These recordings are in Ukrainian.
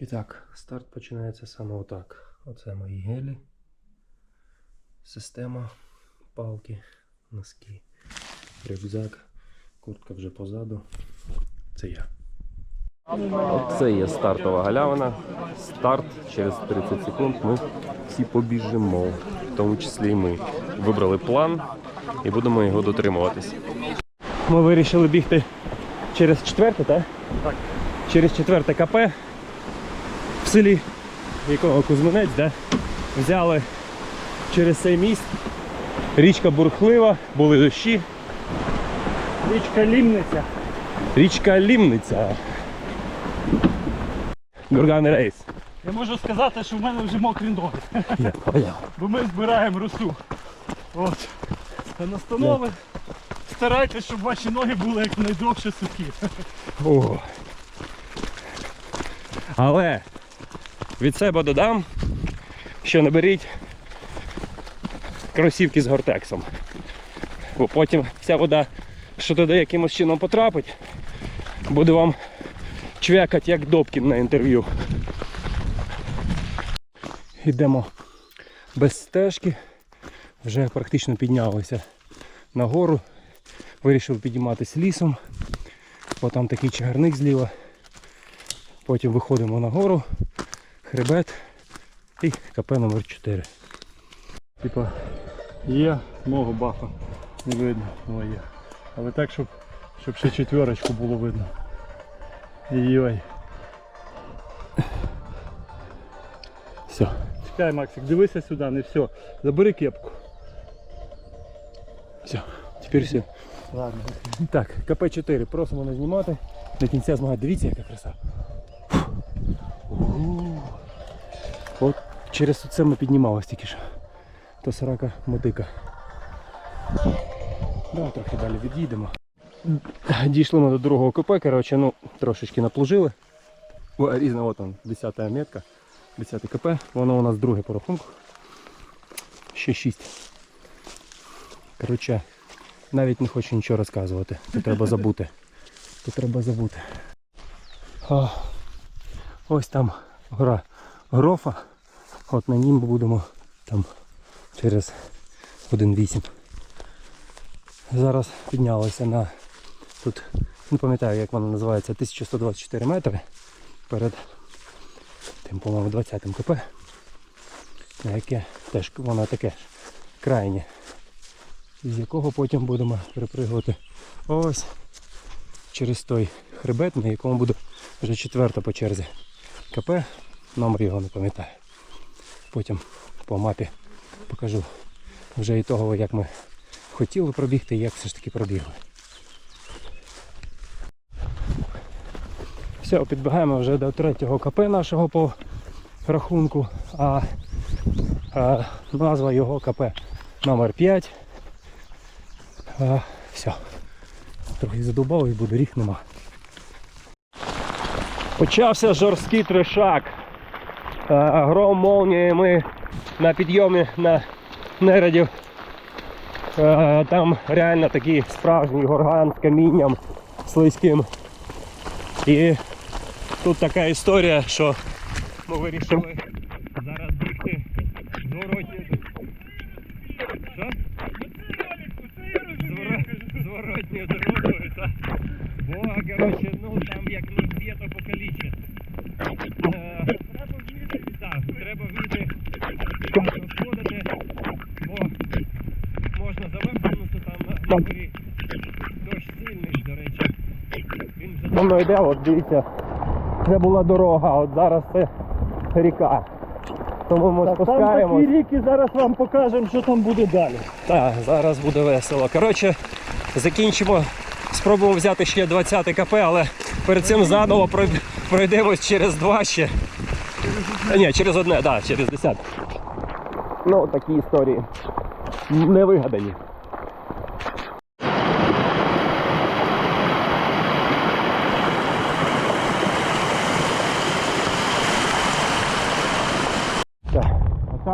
І так, старт починається саме отак. Оце мої гелі. Система, палки, носки, рюкзак, куртка вже позаду. Це я. Це є стартова галявина. Старт через 30 секунд ми всі побіжимо, в тому числі і ми. Вибрали план і будемо його дотримуватись. Ми вирішили бігти через четверте, так? Так. Через четверте КП селі, якого Кузьминець, да? взяли через цей міст. Річка бурхлива, були дощі. Річка Лімниця. Річка Лімниця. Гурган рейс. Я можу сказати, що в мене вже мокрі ноги, Я бо ми збираємо росу. От. Та настанови. Старайтесь, щоб ваші ноги були якнайдовше сухі. О. Але від себе додам, що не беріть кросівки з гортексом. Бо потім вся вода, що туди якимось чином потрапить, буде вам чвякати як Добкін на інтерв'ю. Йдемо без стежки, вже практично піднялися нагору, вирішили підійматися лісом. Бо там такий чагарник зліва. Потім виходимо на гору, хребет і КП номер 4 Типа є мого бафа. Не видно, але є. Але так, щоб, щоб ще четверочку було видно. Йой. Все. Чекай, Максик, дивися сюди, не все. Забери кепку. Все. Тепер все. Ладно. Так, КП4 просимо не знімати. До кінця змагань. Дивіться, яка краса. От через це ми піднімалися тільки що. То срака мотика. Да, трохи далі від'їдемо. Дійшли ми до другого КП, коротше, ну, трошечки наплужили. О, різна, от он, 10 метка, 10 КП, воно у нас друге по рахунку. Ще 6. Коротше, навіть не хочу нічого розказувати. Це треба забути. Це треба забути. А, ось там гора Грофа. От на ній будемо там через 1.8. Зараз піднялися на тут, не пам'ятаю як воно називається, 1124 метри перед тим, по-моєму, 20 КП. На яке теж воно таке крайнє з якого потім будемо перепригувати ось через той хребет, на якому буде вже четверта по черзі КП, номер його не пам'ятаю. Потім по мапі покажу вже і того, як ми хотіли пробігти і як все ж таки пробігли. Все, підбігаємо вже до третього КП нашого по рахунку, а, а назва його КП номер 5. А, все. Трохи задовбав і буде ріг нема. Почався жорсткий трешак. Гром молнии ми на підйомі на нерадів. Там реально такий справжній горган з камінням слизьким. І тут така історія, що ми вирішили зараз бігти зворотні. Що? зворотньою дорогою, та бо, коротше, ну там як не вб'є, то покалічить. Е, Треба вміти, так, треба вміти класно сходити, бо можна замерзнути там на горі. Дощ сильний, до речі. Він вже йде, от дивіться, це була дорога, от зараз це ріка. Тому ми Там спускаємось. такі ріки, зараз вам покажемо, що там буде далі. Так, зараз буде весело. Коротше, закінчимо. Спробуємо взяти ще 20 КП, але перед цим заново пройд- пройдемось через два ще. Ні, через одне, так, да, через 10. Ну, такі історії. Не вигадані.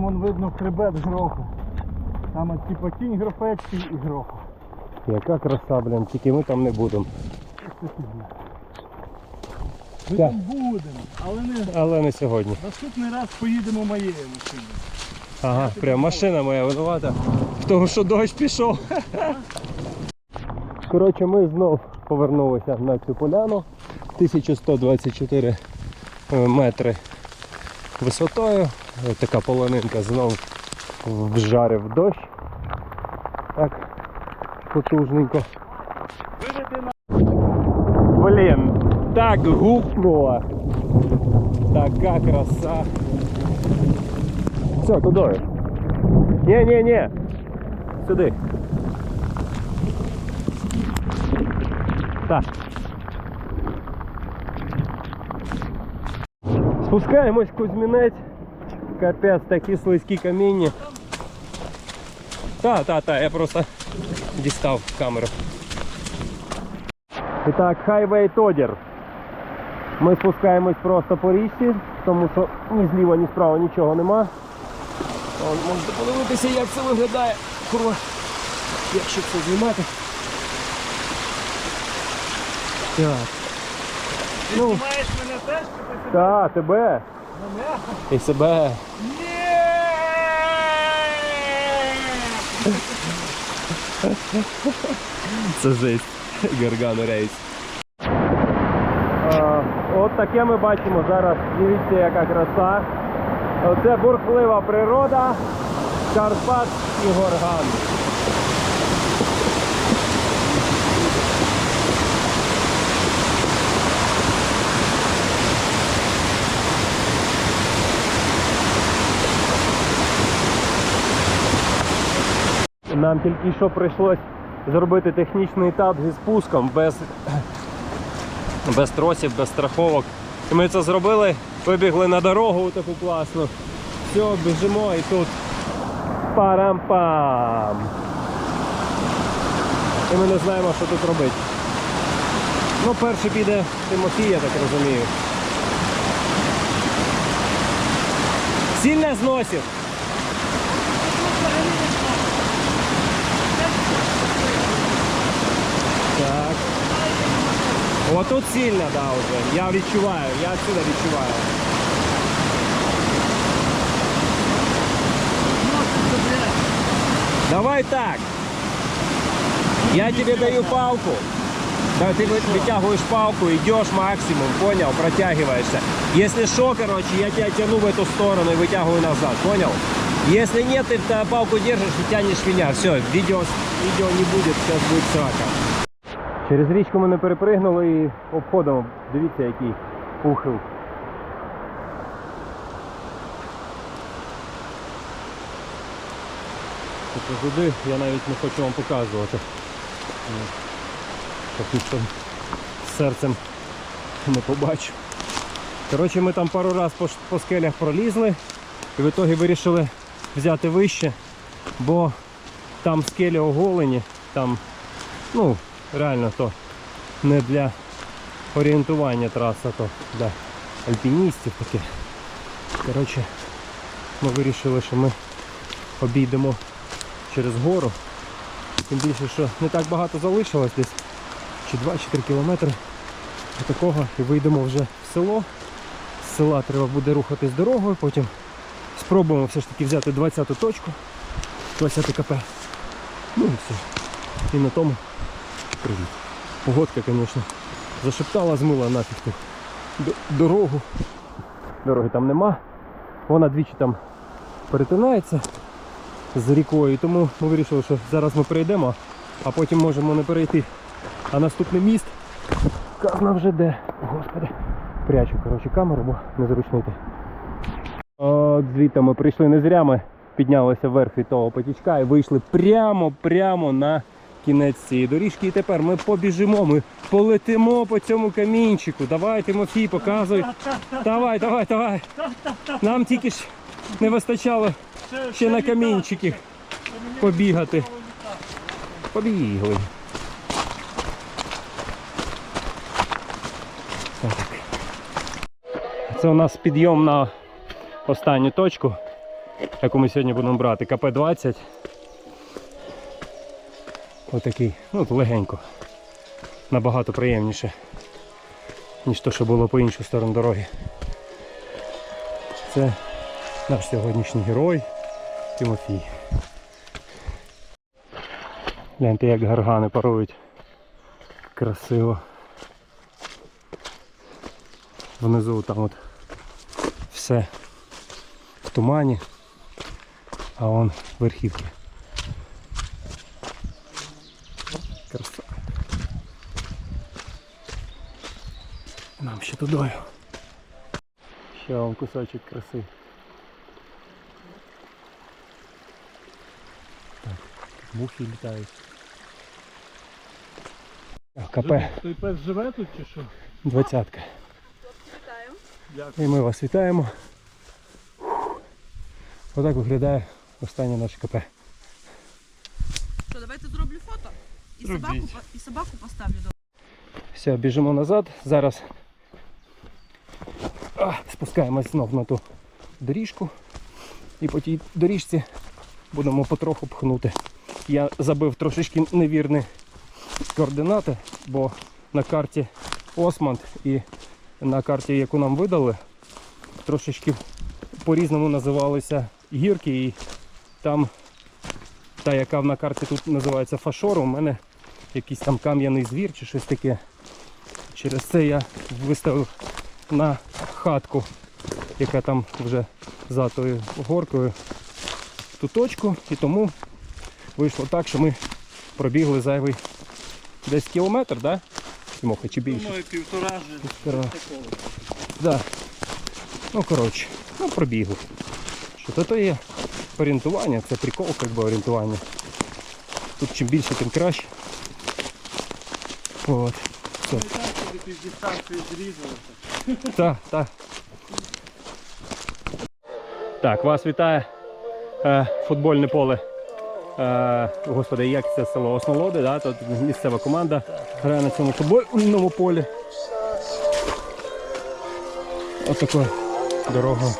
Там вон видно хребет гроху. Там от, типа кінь грофецький і гроху. Яка краса, блін, тільки ми там не будемо. Ми Так. там будемо, але не Але не сьогодні. наступний раз поїдемо моєю машиною. Ага, прям машина моя винувата. В тому, що дощ пішов. Коротше, ми знов повернулися на цю поляну. 1124 е, метри висотою. Ось така полонинка знов вжарив дощ. Так, потужненько. Блін, так гупнуло. Така краса. Все, туди. Ні, ні, ні. Сюди. Так. Спускаємось Кузьмінець. Капець, такі слизькі каміння. Та, та, та, я просто дістав камеру. І так, хайвей Тодір. Ми спускаємось просто по річці, тому що ні зліва, ні справа нічого нема. Вон, можете подивитися, як це виглядає. Курва, якщо це знімати. Так. Ти Ну. знімаєш мене теж, чи ти себе? Та, тебе. І себе. Це жесть. Гаргано рейс. От таке ми бачимо зараз. Дивіться, яка краса. Оце бурхлива природа, Карпат і горган. Нам тільки що прийшлось зробити технічний етап зі спуском без, без тросів, без страховок. І ми це зробили, вибігли на дорогу таку класну. Все, біжимо і тут парам-пам. І ми не знаємо, що тут робити. Ну, перший піде Тимофій, я так розумію. Сильно зносив. Вот тут сильно, да, уже. Я відчуваю, я отсюда відчуваю. Давай так. Я тебе даю палку. Да, ты вы- вытягиваешь палку, идешь максимум, понял, протягиваешься. Если что, короче, я тебя тяну в эту сторону и вытягиваю назад, понял? Если нет, ты палку держишь и тянешь меня. Все, видео, видео не будет, сейчас будет срака. Через річку ми не перепригнули і обходимо. Дивіться, який ухил. Тобто туди я навіть не хочу вам показувати. Ну, Поки серцем не побачу. Коротше, ми там пару раз по, по скелях пролізли і в ітогі вирішили взяти вище, бо там скелі оголені, там ну, реально то не для орієнтування траса, то для альпіністів таке. Коротше, ми вирішили, що ми обійдемо через гору. Тим більше, що не так багато залишилось десь, чи 2 чи 3 кілометри такого і вийдемо вже в село. З села треба буде рухатись дорогою, потім спробуємо все ж таки взяти 20-ту точку, 20 КП. Ну і все. І на тому привіт. Погодка, звісно, зашептала, змила нафіг дорогу. Дороги там нема. Вона двічі там перетинається з рікою, тому ми вирішили, що зараз ми перейдемо, а потім можемо не перейти. А наступний міст казна вже де. Господи. Прячу коротше, камеру, бо незручно йти. От звідти ми прийшли не зря, ми піднялися вверх від того потічка і вийшли прямо-прямо на кінець цієї доріжки. І тепер ми побіжимо, ми полетимо по цьому камінчику. Давай, Тимофій, показуй. Давай, давай, давай. Нам тільки ж не вистачало ще на камінчики побігати. Побігли. Так. Це у нас підйом на останню точку, яку ми сьогодні будемо брати. КП-20. Отакий, ну легенько. Набагато приємніше. ніж то, що було по іншу сторону дороги. Це наш сьогоднішній герой Тимофій. Гляньте, як гаргани парують. Красиво. Внизу там от все в тумані, а он верхівки. Краса. Нам ще тудою. Ще вам кусочок краси. Так, мухи літають. КП Той пес живе тут чи що? двадцятка. І ми вас вітаємо. Отак виглядає останнє наше КП. Що, давайте зроблю фото і собаку, і собаку поставлю. Все, біжимо назад. Зараз спускаємось знов на ту доріжку. І по тій доріжці будемо потроху пхнути. Я забив трошечки невірні координати, бо на карті Османд і на карті, яку нам видали, трошечки по-різному називалися гірки. І там та, яка на карті тут називається Фашор, у мене якийсь там кам'яний звір чи щось таке. Через це я виставив на хатку, яка там вже за тою горкою, ту точку, і тому вийшло так, що ми пробігли зайвий десь кілометр, да? Тимоха, чи більше? Думаю, півтора же. Півтора. Да. Ну коротше, ну пробігли. Що то, то є орієнтування, це прикол, як би орієнтування. Тут чим більше, тим краще. От. Так, коли зрізалися. Так, так. Так, вас вітає е, футбольне поле. Е, господи, як це село Осмолоди, да? Тут місцева команда грає на цьому футбольному полі. Отаку дорогу.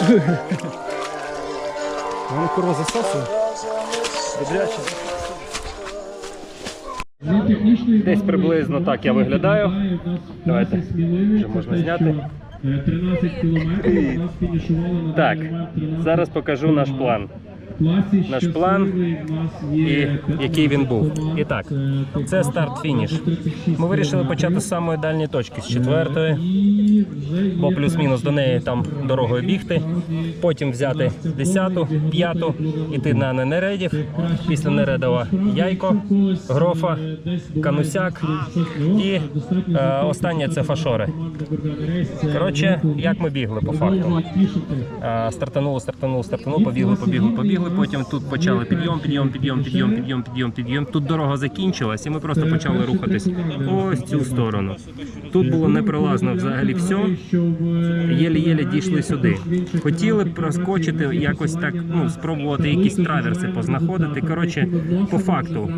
Воно курва засосує. Добряче. Десь приблизно так я виглядаю. Давайте. Вже можна зняти. 13 кілометрів у нас фінішували на Так, даний момент 13 зараз покажу наш план. Наш план і який він був. І так, е, це старт-фініш. Ми вирішили почати з самої дальньої точки, з четвертої, І вже є бо плюс-мінус до неї там дорогою бігти. Потім взяти десяту, п'яту, іти на Ненередів. Після Нередова Яйко, Грофа, Канусяк і е, останнє це Фашори. Коротше, як ми бігли по факту. Е, Стартанули, стартанули, стартанули, побігли, побігли, побігли. Потім тут почали підйом, підйом, підйом, підйом, підйом, підйом, підйом. Тут дорога закінчилась, і ми просто почали рухатись ось цю сторону. Тут було непролазно взагалі все. Єлі-єлі дійшли сюди. Хотіли проскочити якось так, ну спробувати якісь траверси познаходити. Коротше, по факту,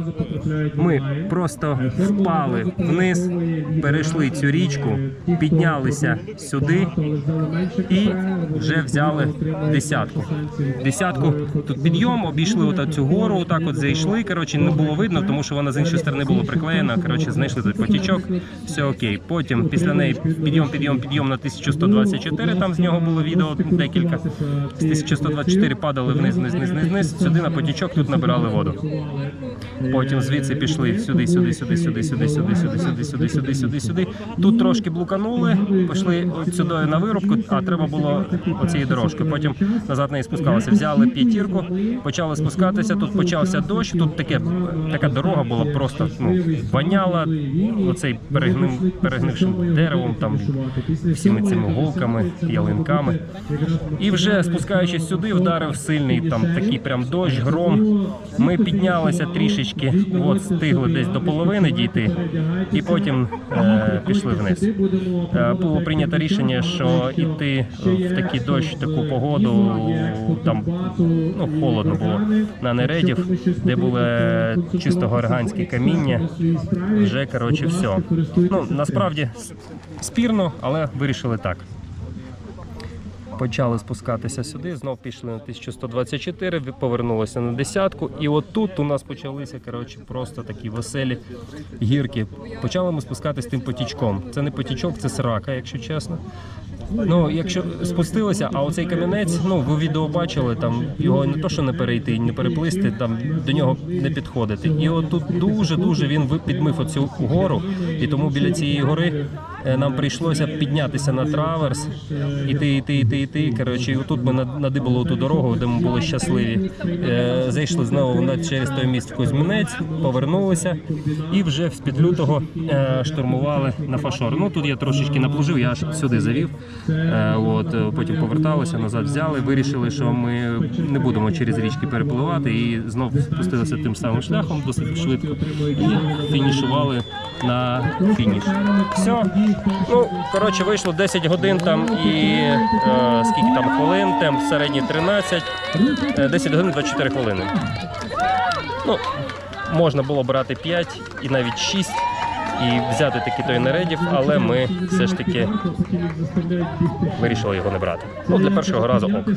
ми просто впали вниз, перейшли цю річку, піднялися сюди і вже взяли десятку. Десятку підйом, обійшли отак цю гору, отак от зайшли. Коротше, не було видно, тому що вона з іншої сторони була приклеєна. Коротше, знайшли тут потічок, все окей. Потім після неї підйом, підйом, підйом на 1124. Там з нього було відео декілька. З 1124 падали вниз, вниз, вниз, вниз, вниз. Сюди на потічок тут набирали воду. Потім звідси пішли сюди, сюди, сюди, сюди, сюди, сюди, сюди, сюди, сюди, сюди, сюди, сюди. Тут трошки блуканули, пішли от сюди на вирубку, а треба було оцією дорожкою. Потім назад неї спускалися. Взяли п'ятірку, почали спускатися. Тут почався дощ. Тут таке така дорога була просто ну воняла оцей перегнив, перегнившим деревом, там всіми цими голками, ялинками. І вже спускаючись сюди, вдарив сильний там такий прям дощ, гром. Ми піднялися трішечки, от стигли десь до половини дійти, і потім е, пішли вниз. Е, було прийнято рішення, що йти в такий дощ, таку погоду, там ну, холодно було на нередів, де було чисто горганське каміння. Вже коротше все. Ну насправді спірно, але вирішили так. почали спускатися сюди, знов пішли на 1124, ви- повернулися на десятку. І от тут у нас почалися коротше, просто такі веселі гірки. Почали ми спускатись тим потічком. Це не потічок, це срака, якщо чесно. Ну, якщо спустилися, а оцей камінець, ну ви відео бачили, там його не то, що не перейти, не переплисти, там до нього не підходити. І отут тут дуже дуже він підмив оцю гору, і тому біля цієї гори нам прийшлося піднятися на траверс, іти, іти, іти, іти. Коротше, і отут ми над- надибали ту дорогу, де ми були щасливі. Е, Зайшли знову через той міст в Кузьминець, повернулися і вже з-під лютого е, штурмували на фашор. Ну тут я трошечки наплужив, я аж сюди завів. Е, От е, потім поверталися назад, взяли. Вирішили, що ми не будемо через річки перепливати і знов спустилися тим самим шляхом досить швидко і фінішували на фініш. Все. Ну коротше, вийшло 10 годин там і е, скільки там хвилин, темп середній 13, е, 10 годин 24 хвилини. Ну, можна було брати 5 і навіть 6 і взяти таки той наредів, але ми все ж таки вирішили його не брати. Ну, для першого разу ок.